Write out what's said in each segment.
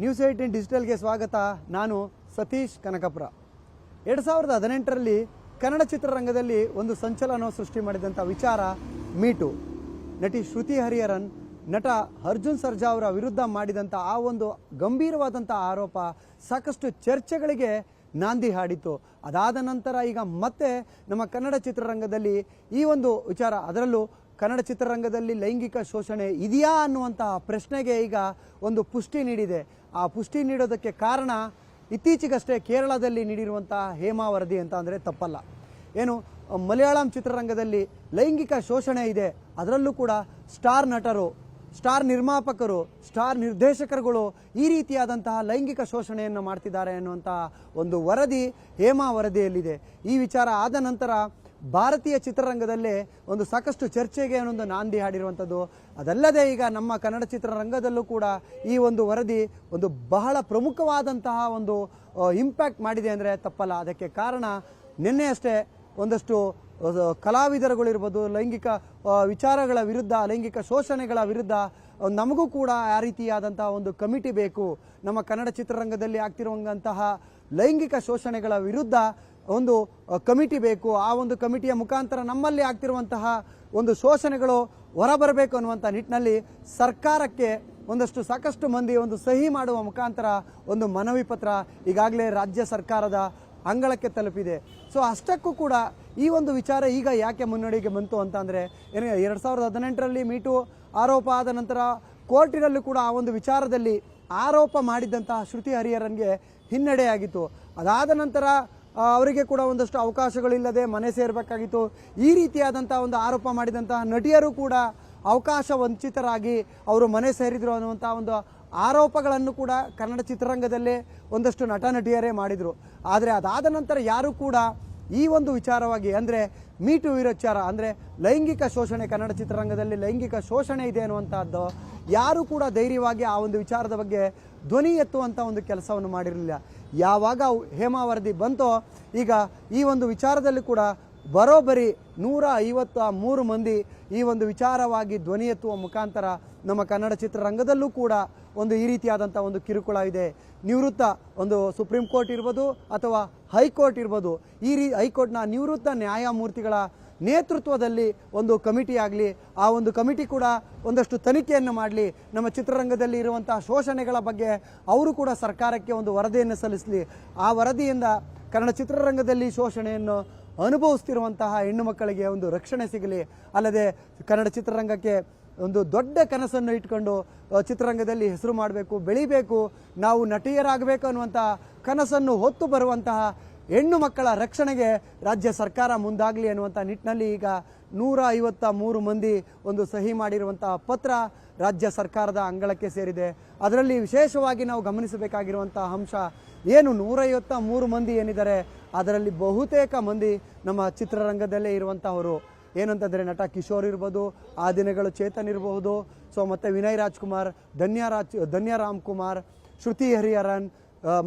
News eighteen ಡಿಜಿಟಲ್ಗೆ ಸ್ವಾಗತ. ನಾನು ಸತೀಶ್ ಕನಕಪುರ. ಎರಡು ಸಾವಿರದ ಹದಿನೆಂಟರಲ್ಲಿ ಕನ್ನಡ ಚಿತ್ರರಂಗದಲ್ಲಿ ಒಂದು ಸಂಚಲನ ಸೃಷ್ಟಿ ಮಾಡಿದಂಥ ವಿಚಾರ ಮೀಟು ನಟಿ ಶ್ರುತಿ ಹರಿಹರನ್, ನಟ ಅರ್ಜುನ್ ಸರ್ಜಾ ಅವರ ವಿರುದ್ಧ ಮಾಡಿದಂಥ ಆ ಒಂದು ಗಂಭೀರವಾದಂಥ ಆರೋಪ ಸಾಕಷ್ಟು ಚರ್ಚೆಗಳಿಗೆ ನಾಂದಿ ಹಾಡಿತ್ತು. ಅದಾದ ನಂತರ ಈಗ ಮತ್ತೆ ನಮ್ಮ ಕನ್ನಡ ಚಿತ್ರರಂಗದಲ್ಲಿ ಈ ಒಂದು ವಿಚಾರ ಅದರಲ್ಲೂ ಕನ್ನಡ ಚಿತ್ರರಂಗದಲ್ಲಿ ಲೈಂಗಿಕ ಶೋಷಣೆ ಇದೆಯಾ ಅನ್ನುವಂತಹ ಪ್ರಶ್ನೆಗೆ ಈಗ ಒಂದು ಪುಷ್ಟಿ ನೀಡಿದೆ. ಆ ಪುಷ್ಟಿ ನೀಡೋದಕ್ಕೆ ಕಾರಣ ಇತ್ತೀಚೆಗಷ್ಟೇ ಕೇರಳದಲ್ಲಿ ನೀಡಿರುವಂತಹ ಹೇಮಾ ವರದಿ ಅಂತ ಅಂದರೆ ತಪ್ಪಲ್ಲ. ಏನು, ಮಲಯಾಳಂ ಚಿತ್ರರಂಗದಲ್ಲಿ ಲೈಂಗಿಕ ಶೋಷಣೆ ಇದೆ. ಅದರಲ್ಲೂ ಕೂಡ ಸ್ಟಾರ್ ನಟರು, ಸ್ಟಾರ್ ನಿರ್ಮಾಪಕರು, ಸ್ಟಾರ್ ನಿರ್ದೇಶಕರುಗಳು ಈ ರೀತಿಯಾದಂತಹ ಲೈಂಗಿಕ ಶೋಷಣೆಯನ್ನು ಮಾಡ್ತಿದ್ದಾರೆ ಅನ್ನುವಂತಹ ಒಂದು ವರದಿ ಹೇಮಾ ವರದಿಯಲ್ಲಿದೆ. ಈ ವಿಚಾರ ಆದ ನಂತರ ಭಾರತೀಯ ಚಿತ್ರರಂಗದಲ್ಲಿ ಒಂದು ಸಾಕಷ್ಟು ಚರ್ಚೆಗೆ ಒಂದು ನಾಂದಿ ಹಾಡಿರುವಂಥದ್ದು. ಅದಲ್ಲದೆ ಈಗ ನಮ್ಮ ಕನ್ನಡ ಚಿತ್ರರಂಗದಲ್ಲೂ ಕೂಡ ಈ ಒಂದು ವರದಿ ಒಂದು ಬಹಳ ಪ್ರಮುಖವಾದಂತಹ ಒಂದು ಇಂಪ್ಯಾಕ್ಟ್ ಮಾಡಿದೆ ಅಂದರೆ ತಪ್ಪಲ್ಲ. ಅದಕ್ಕೆ ಕಾರಣ ನಿನ್ನೆ ಅಷ್ಟೇ ಒಂದಷ್ಟು ಕಲಾವಿದರುಗಳಿರ್ಬೋದು, ಲೈಂಗಿಕ ವಿಚಾರಗಳ ವಿರುದ್ಧ, ಲೈಂಗಿಕ ಶೋಷಣೆಗಳ ವಿರುದ್ಧ ನಮಗೂ ಕೂಡ ಆ ರೀತಿಯಾದಂತಹ ಒಂದು ಕಮಿಟಿ ಬೇಕು. ನಮ್ಮ ಕನ್ನಡ ಚಿತ್ರರಂಗದಲ್ಲಿ ಆಗ್ತಿರುವಂತಹ ಲೈಂಗಿಕ ಶೋಷಣೆಗಳ ವಿರುದ್ಧ ಒಂದು ಕಮಿಟಿ ಬೇಕು, ಆ ಒಂದು ಕಮಿಟಿಯ ಮುಖಾಂತರ ನಮ್ಮಲ್ಲಿ ಆಗ್ತಿರುವಂತಹ ಒಂದು ಶೋಷಣೆಗಳು ಹೊರಬರಬೇಕು ಅನ್ನುವಂಥ ನಿಟ್ಟಿನಲ್ಲಿ ಸರ್ಕಾರಕ್ಕೆ ಒಂದಷ್ಟು ಸಾಕಷ್ಟು ಮಂದಿ ಒಂದು ಸಹಿ ಮಾಡುವ ಮುಖಾಂತರ ಒಂದು ಮನವಿ ಪತ್ರ ಈಗಾಗಲೇ ರಾಜ್ಯ ಸರ್ಕಾರದ ಅಂಗಳಕ್ಕೆ ತಲುಪಿದೆ. ಸೊ ಅಷ್ಟಕ್ಕೂ ಕೂಡ ಈ ಒಂದು ವಿಚಾರ ಈಗ ಯಾಕೆ ಮುನ್ನಡೆಗೆ ಬಂತು ಅಂತ ಅಂದರೆ, ಏನು ಎರಡು ಸಾವಿರದ ಹದಿನೆಂಟರಲ್ಲಿ ಮೀಟು ಆರೋಪ ಆದ ನಂತರ ಕೋರ್ಟಿನಲ್ಲೂ ಕೂಡ ಆ ಒಂದು ವಿಚಾರದಲ್ಲಿ ಆರೋಪ ಮಾಡಿದ್ದಂತಹ ಶ್ರುತಿ ಹರಿಹರನ್ಗೆ ಹಿನ್ನಡೆಯಾಗಿತ್ತು. ಅದಾದ ನಂತರ ಅವರಿಗೆ ಕೂಡ ಒಂದಷ್ಟು ಅವಕಾಶಗಳಿಲ್ಲದೆ ಮನೆ ಸೇರಬೇಕಾಗಿತ್ತು. ಈ ರೀತಿಯಾದಂಥ ಒಂದು ಆರೋಪ ಮಾಡಿದಂತಹ ನಟಿಯರು ಕೂಡ ಅವಕಾಶ ವಂಚಿತರಾಗಿ ಅವರು ಮನೆ ಸೇರಿದರು ಅನ್ನುವಂಥ ಒಂದು ಆರೋಪಗಳನ್ನು ಕೂಡ ಕನ್ನಡ ಚಿತ್ರರಂಗದಲ್ಲೇ ಒಂದಷ್ಟು ನಟ ನಟಿಯರೇ ಮಾಡಿದರು. ಆದರೆ ಅದಾದ ನಂತರ ಯಾರು ಕೂಡ ಈ ಒಂದು ವಿಚಾರವಾಗಿ ಅಂದರೆ ಮೀಟು ವಿರೋಚಾರ ಅಂದರೆ ಲೈಂಗಿಕ ಶೋಷಣೆ ಕನ್ನಡ ಚಿತ್ರರಂಗದಲ್ಲಿ ಲೈಂಗಿಕ ಶೋಷಣೆ ಇದೆ ಅನ್ನುವಂಥದ್ದು ಯಾರು ಕೂಡ ಧೈರ್ಯವಾಗಿ ಆ ಒಂದು ವಿಚಾರದ ಬಗ್ಗೆ ಧ್ವನಿ ಎತ್ತುವಂಥ ಒಂದು ಕೆಲಸವನ್ನು ಮಾಡಿರಲಿಲ್ಲ. ಯಾವಾಗ ಹೇಮಾವರದಿ ಹೇಮಾ ವರದಿ ಬಂತೋ, ಈಗ ಈ ಒಂದು ವಿಚಾರದಲ್ಲಿ ಕೂಡ ಬರೋಬ್ಬರಿ ನೂರ ಐವತ್ತ ಮೂರು ಮಂದಿ ಈ ಒಂದು ವಿಚಾರವಾಗಿ ಧ್ವನಿ ಎತ್ತುವ ಮುಖಾಂತರ ನಮ್ಮ ಕನ್ನಡ ಚಿತ್ರರಂಗದಲ್ಲೂ ಕೂಡ ಒಂದು ಈ ರೀತಿಯಾದಂಥ ಒಂದು ಕಿರುಕುಳ ಇದೆ. ನಿವೃತ್ತ ಒಂದು ಸುಪ್ರೀಂ ಕೋರ್ಟ್ ಇರ್ಬೋದು ಅಥವಾ ಹೈಕೋರ್ಟ್ ಇರ್ಬೋದು. ಈ ರೀ ಹೈಕೋರ್ಟ್ನ ನಿವೃತ್ತ ನ್ಯಾಯಮೂರ್ತಿಗಳ ನೇತೃತ್ವದಲ್ಲಿ ಒಂದು ಕಮಿಟಿ ಆಗಲಿ, ಆ ಒಂದು ಕಮಿಟಿ ಕೂಡ ಒಂದಷ್ಟು ತನಿಖೆಯನ್ನು ಮಾಡಲಿ. ನಮ್ಮ ಚಿತ್ರರಂಗದಲ್ಲಿ ಇರುವಂತಹ ಶೋಷಣೆಗಳ ಬಗ್ಗೆ ಅವರು ಕೂಡ ಸರ್ಕಾರಕ್ಕೆ ಒಂದು ವರದಿಯನ್ನು ಸಲ್ಲಿಸಲಿ. ಆ ವರದಿಯಿಂದ ಕನ್ನಡ ಚಿತ್ರರಂಗದಲ್ಲಿ ಶೋಷಣೆಯನ್ನು ಅನುಭವಿಸ್ತಿರುವಂತಹ ಹೆಣ್ಣು ಮಕ್ಕಳಿಗೆ ಒಂದು ರಕ್ಷಣೆ ಸಿಗಲಿ. ಅಲ್ಲದೆ ಕನ್ನಡ ಚಿತ್ರರಂಗಕ್ಕೆ ಒಂದು ದೊಡ್ಡ ಕನಸನ್ನು ಇಟ್ಕೊಂಡು ಚಿತ್ರರಂಗದಲ್ಲಿ ಹೆಸರು ಮಾಡಬೇಕು, ಬೆಳಿಬೇಕು, ನಾವು ನಟಿಯರಾಗಬೇಕು ಅನ್ನುವಂತಹ ಕನಸನ್ನು ಹೊತ್ತು ಬರುವಂತಹ ಹೆಣ್ಣು ಮಕ್ಕಳ ರಕ್ಷಣೆಗೆ ರಾಜ್ಯ ಸರ್ಕಾರ ಮುಂದಾಗಲಿ ಅನ್ನುವಂಥ ನಿಟ್ಟಿನಲ್ಲಿ ಈಗ ನೂರ ಐವತ್ತ ಮೂರು ಮಂದಿ ಒಂದು ಸಹಿ ಮಾಡಿರುವಂಥ ಪತ್ರ ರಾಜ್ಯ ಸರ್ಕಾರದ ಅಂಗಳಕ್ಕೆ ಸೇರಿದೆ. ಅದರಲ್ಲಿ ವಿಶೇಷವಾಗಿ ನಾವು ಗಮನಿಸಬೇಕಾಗಿರುವಂಥ ಅಂಶ ಏನು? ನೂರೈವತ್ತ ಮೂರು ಮಂದಿ ಏನಿದ್ದಾರೆ, ಅದರಲ್ಲಿ ಬಹುತೇಕ ಮಂದಿ ನಮ್ಮ ಚಿತ್ರರಂಗದಲ್ಲೇ ಇರುವಂಥವರು ಏನಂತಂದರೆ ನಟ ಕಿಶೋರ್ ಇರ್ಬೋದು, ಆ ದಿನಗಳು ಚೇತನ್ ಇರಬಹುದು ಸೊ ಮತ್ತು ವಿನಯ್ ರಾಜ್ಕುಮಾರ್, ಧನ್ಯ ರಾಜ್, ಧನ್ಯ ರಾಮ್ ಕುಮಾರ್ ಶ್ರುತಿ ಹರಿಹರನ್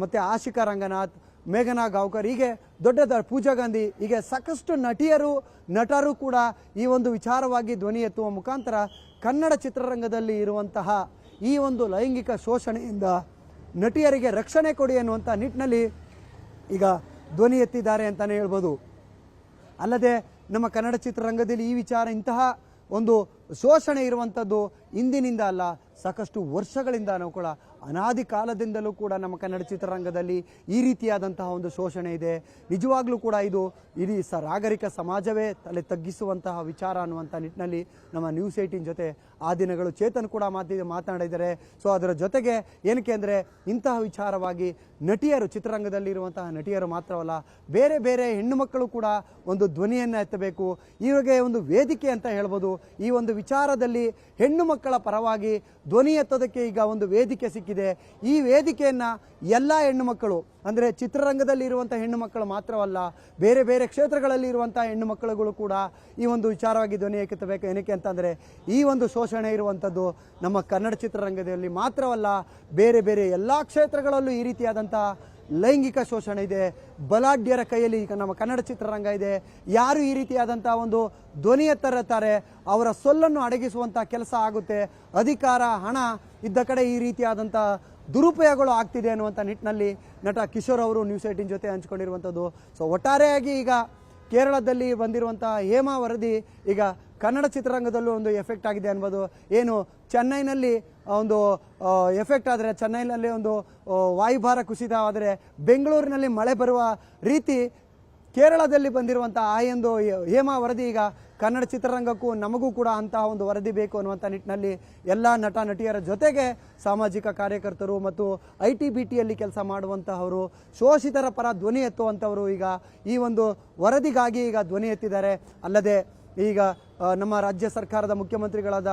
ಮತ್ತು ಮತ್ತೆ ಆಶಿಕಾ ರಂಗನಾಥ್ ಮೇಘನಾ ಗಾವ್ಕರ್. ಹೀಗೆ ದೊಡ್ಡ ದೊಡ್ಡ ಪೂಜಾ ಗಾಂಧಿ, ಹೀಗೆ ಸಾಕಷ್ಟು ನಟಿಯರು, ನಟರು ಕೂಡ ಈ ಒಂದು ವಿಚಾರವಾಗಿ ಧ್ವನಿ ಎತ್ತುವ ಮುಖಾಂತರ ಕನ್ನಡ ಚಿತ್ರರಂಗದಲ್ಲಿ ಇರುವಂತಹ ಈ ಒಂದು ಲೈಂಗಿಕ ಶೋಷಣೆಯಿಂದ ನಟಿಯರಿಗೆ ರಕ್ಷಣೆ ಕೊಡಿ ಅನ್ನುವಂಥ ನಿಟ್ಟಿನಲ್ಲಿ ಈಗ ಧ್ವನಿ ಎತ್ತಿದ್ದಾರೆ ಅಂತಲೇ ಹೇಳ್ಬೋದು. ಅಲ್ಲದೆ ನಮ್ಮ ಕನ್ನಡ ಚಿತ್ರರಂಗದಲ್ಲಿ ಈ ವಿಚಾರ ಇಂತಹ ಒಂದು ಶೋಷಣೆ ಇರುವಂಥದ್ದು ಇಂದಿನಿಂದ ಅಲ್ಲ, ಸಾಕಷ್ಟು ವರ್ಷಗಳಿಂದ ನಾವು ಕೂಡ ಅನಾದಿ ಕಾಲದಿಂದಲೂ ಕೂಡ ನಮ್ಮ ಕನ್ನಡ ಚಿತ್ರರಂಗದಲ್ಲಿ ಈ ರೀತಿಯಾದಂತಹ ಒಂದು ಶೋಷಣೆ ಇದೆ. ನಿಜವಾಗ್ಲೂ ಕೂಡ ಇದು ಇಡೀ ಸ ನಾಗರಿಕ ಸಮಾಜವೇ ತಲೆ ತಗ್ಗಿಸುವಂತಹ ವಿಚಾರ ಅನ್ನುವಂಥ ನಿಟ್ಟಿನಲ್ಲಿ ನಮ್ಮ ನ್ಯೂಸ್ ಏಯ್ಟೀನ್ ಜೊತೆ ಆ ದಿನಗಳು ಚೇತನ್ ಕೂಡ ಮಾತಿ ಮಾತನಾಡಿದ್ದಾರೆ ಸೊ ಅದರ ಜೊತೆಗೆ ಏನಕ್ಕೆ ಅಂದರೆ ಇಂತಹ ವಿಚಾರವಾಗಿ ನಟಿಯರು ಚಿತ್ರರಂಗದಲ್ಲಿ ಇರುವಂತಹ ನಟಿಯರು ಮಾತ್ರವಲ್ಲ, ಬೇರೆ ಬೇರೆ ಹೆಣ್ಣು ಮಕ್ಕಳು ಕೂಡ ಒಂದು ಧ್ವನಿಯನ್ನು ಎತ್ತಬೇಕು. ಇವಾಗೆ ಒಂದು ವೇದಿಕೆ ಅಂತ ಹೇಳ್ಬೋದು. ಈ ಒಂದು ವಿಚಾರದಲ್ಲಿ ಹೆಣ್ಣು ಪರವಾಗಿ ಧ್ವನಿ ಎತ್ತೋದಕ್ಕೆ ಈಗ ಒಂದು ವೇದಿಕೆ ಸಿಕ್ಕಿದೆ. ಈ ವೇದಿಕೆಯನ್ನು ಎಲ್ಲ ಹೆಣ್ಣು ಮಕ್ಕಳು, ಅಂದರೆ ಚಿತ್ರರಂಗದಲ್ಲಿ ಇರುವಂಥ ಹೆಣ್ಣು ಮಕ್ಕಳು ಮಾತ್ರವಲ್ಲ, ಬೇರೆ ಬೇರೆ ಕ್ಷೇತ್ರಗಳಲ್ಲಿ ಇರುವಂಥ ಹೆಣ್ಣು ಮಕ್ಕಳುಗಳು ಕೂಡ ಈ ಒಂದು ವಿಚಾರವಾಗಿ ಧ್ವನಿ ಎತ್ತಬೇಕು. ಏನಕ್ಕೆ ಅಂತಂದರೆ, ಈ ಒಂದು ಶೋಷಣೆ ಇರುವಂಥದ್ದು ನಮ್ಮ ಕನ್ನಡ ಚಿತ್ರರಂಗದಲ್ಲಿ ಮಾತ್ರವಲ್ಲ, ಬೇರೆ ಬೇರೆ ಎಲ್ಲ ಕ್ಷೇತ್ರಗಳಲ್ಲೂ ಈ ರೀತಿಯಾದಂಥ ಲೈಂಗಿಕ ಶೋಷಣೆ ಇದೆ. ಬಲಾಢ್ಯರ ಕೈಯಲ್ಲಿ ಈಗ ನಮ್ಮ ಕನ್ನಡ ಚಿತ್ರರಂಗ ಇದೆ. ಯಾರು ಈ ರೀತಿಯಾದಂಥ ಒಂದು ಧ್ವನಿ ತರತಾರೆ, ಅವರ ಸೊಲ್ಲನ್ನು ಅಡಗಿಸುವಂಥ ಕೆಲಸ ಆಗುತ್ತೆ. ಅಧಿಕಾರ, ಹಣ ಇದ್ದ ಕಡೆ ಈ ರೀತಿಯಾದಂಥ ದುರುಪಯೋಗಗಳು ಆಗ್ತಿದೆ ಅನ್ನುವಂಥ ನಿಟ್ಟಿನಲ್ಲಿ ನಟ ಕಿಶೋರ್ ಅವರು ನ್ಯೂಸ್ ಏಟಿನ್ ಜೊತೆ ಹಂಚ್ಕೊಂಡಿರುವಂಥದ್ದು. ಸೊ ಒಟ್ಟಾರೆಯಾಗಿ ಈಗ ಕೇರಳದಲ್ಲಿ ಬಂದಿರುವಂಥ ಹೇಮಾ ವರದಿ ಈಗ ಕನ್ನಡ ಚಿತ್ರರಂಗದಲ್ಲೂ ಒಂದು ಎಫೆಕ್ಟ್ ಆಗಿದೆ ಅನ್ಬೋದು ಏನು, ಚೆನ್ನೈನಲ್ಲಿ ಒಂದು ಎಫೆಕ್ಟ್ ಆದರೆ ಚೆನ್ನೈನಲ್ಲಿ ಒಂದು ವಾಯುಭಾರ ಕುಸಿತ ಆದರೆ ಬೆಂಗಳೂರಿನಲ್ಲಿ ಮಳೆ ಬರುವ ರೀತಿ ಕೇರಳದಲ್ಲಿ ಬಂದಿರುವಂಥ ಆ ಒಂದು ಹೇಮಾ ವರದಿ ಈಗ ಕನ್ನಡ ಚಿತ್ರರಂಗಕ್ಕೂ ನಮಗೂ ಕೂಡ ಅಂತಹ ಒಂದು ವರದಿ ಬೇಕು ಅನ್ನುವಂಥ ನಿಟ್ಟಿನಲ್ಲಿ ಎಲ್ಲ ನಟ, ನಟಿಯರ ಜೊತೆಗೆ ಸಾಮಾಜಿಕ ಕಾರ್ಯಕರ್ತರು ಮತ್ತು ಐ ಟಿ ಬಿ ಟಿಯಲ್ಲಿ ಕೆಲಸ ಮಾಡುವಂತಹವರು, ಶೋಷಿತರ ಪರ ಧ್ವನಿ ಎತ್ತುವಂಥವರು ಈಗ ಈ ಒಂದು ವರದಿಗಾಗಿ ಈಗ ಧ್ವನಿ ಎತ್ತಿದ್ದಾರೆ. ಅಲ್ಲದೆ ಈಗ ನಮ್ಮ ರಾಜ್ಯ ಸರ್ಕಾರದ ಮುಖ್ಯಮಂತ್ರಿಗಳಾದ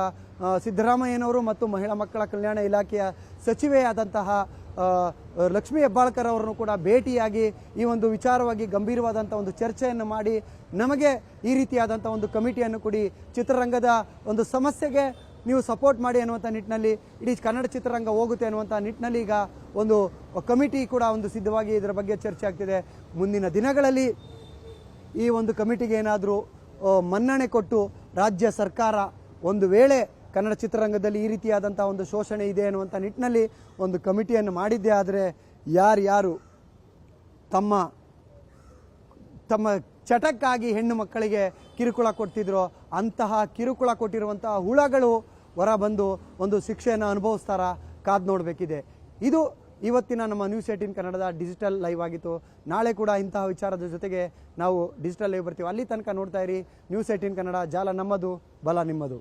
ಸಿದ್ದರಾಮಯ್ಯನವರು ಮತ್ತು ಮಹಿಳಾ ಮಕ್ಕಳ ಕಲ್ಯಾಣ ಇಲಾಖೆಯ ಸಚಿವೆಯಾದಂತಹ ಲಕ್ಷ್ಮೀ ಹೆಬ್ಬಾಳ್ಕರ್ ಅವರನ್ನು ಕೂಡ ಭೇಟಿಯಾಗಿ ಈ ಒಂದು ವಿಚಾರವಾಗಿ ಗಂಭೀರವಾದಂಥ ಒಂದು ಚರ್ಚೆಯನ್ನು ಮಾಡಿ, ನಮಗೆ ಈ ರೀತಿಯಾದಂಥ ಒಂದು ಕಮಿಟಿಯನ್ನು ಕೊಡಿ, ಚಿತ್ರರಂಗದ ಒಂದು ಸಮಸ್ಯೆಗೆ ನೀವು ಸಪೋರ್ಟ್ ಮಾಡಿ ಅನ್ನುವಂಥ ನಿಟ್ಟಿನಲ್ಲಿ, ಇಡೀ ಕನ್ನಡ ಚಿತ್ರರಂಗ ಹೋಗುತ್ತೆ ಅನ್ನುವಂಥ ನಿಟ್ಟಿನಲ್ಲಿ ಈಗ ಒಂದು ಕಮಿಟಿ ಕೂಡ ಒಂದು ಸಿದ್ಧವಾಗಿ ಇದರ ಬಗ್ಗೆ ಚರ್ಚೆ ಆಗ್ತಿದೆ. ಮುಂದಿನ ದಿನಗಳಲ್ಲಿ ಈ ಒಂದು ಕಮಿಟಿಗೆ ಏನಾದರೂ ಮನ್ನಣೆ ಕೊಟ್ಟು ರಾಜ್ಯ ಸರ್ಕಾರ ಒಂದು ವೇಳೆ ಕನ್ನಡ ಚಿತ್ರರಂಗದಲ್ಲಿ ಈ ರೀತಿಯಾದಂಥ ಒಂದು ಶೋಷಣೆ ಇದೆ ಅನ್ನುವಂಥ ನಿಟ್ಟಿನಲ್ಲಿ ಒಂದು ಕಮಿಟಿಯನ್ನು ಮಾಡಿದ್ದೇ ಆದರೆ ಯಾರ್ಯಾರು ತಮ್ಮ ತಮ್ಮ ಚಟಕ್ಕಾಗಿ ಹೆಣ್ಣು ಮಕ್ಕಳಿಗೆ ಕಿರುಕುಳ ಕೊಡ್ತಿದ್ರೋ ಅಂತಹ ಕಿರುಕುಳ ಕೊಟ್ಟಿರುವಂತಹ ಹುಳಗಳು ಹೊರ ಬಂದು ಒಂದು ಶಿಕ್ಷೆಯನ್ನು ಅನುಭವಿಸ್ತಾರ ಕಾದ್ ನೋಡಬೇಕಿದೆ. ಇದು ಇವತ್ತಿನ ನಮ್ಮ ನ್ಯೂಸ್ ಏಟೀನ್ ಕನ್ನಡದ ಡಿಜಿಟಲ್ ಲೈವ್ ಆಗಿತ್ತು. ನಾಳೆ ಕೂಡ ಇಂತಹ ವಿಚಾರದ ಜೊತೆಗೆ ನಾವು ಡಿಜಿಟಲ್ ಲೈವ್ ಬರ್ತೀವಿ. ಅಲ್ಲಿ ತನಕ ನೋಡ್ತಾ ಇರಿ ನ್ಯೂಸ್ ಏಟೀನ್ ಕನ್ನಡ ಜಾಲ ನಮ್ಮದು, ಬಲ ನಿಮ್ಮದು.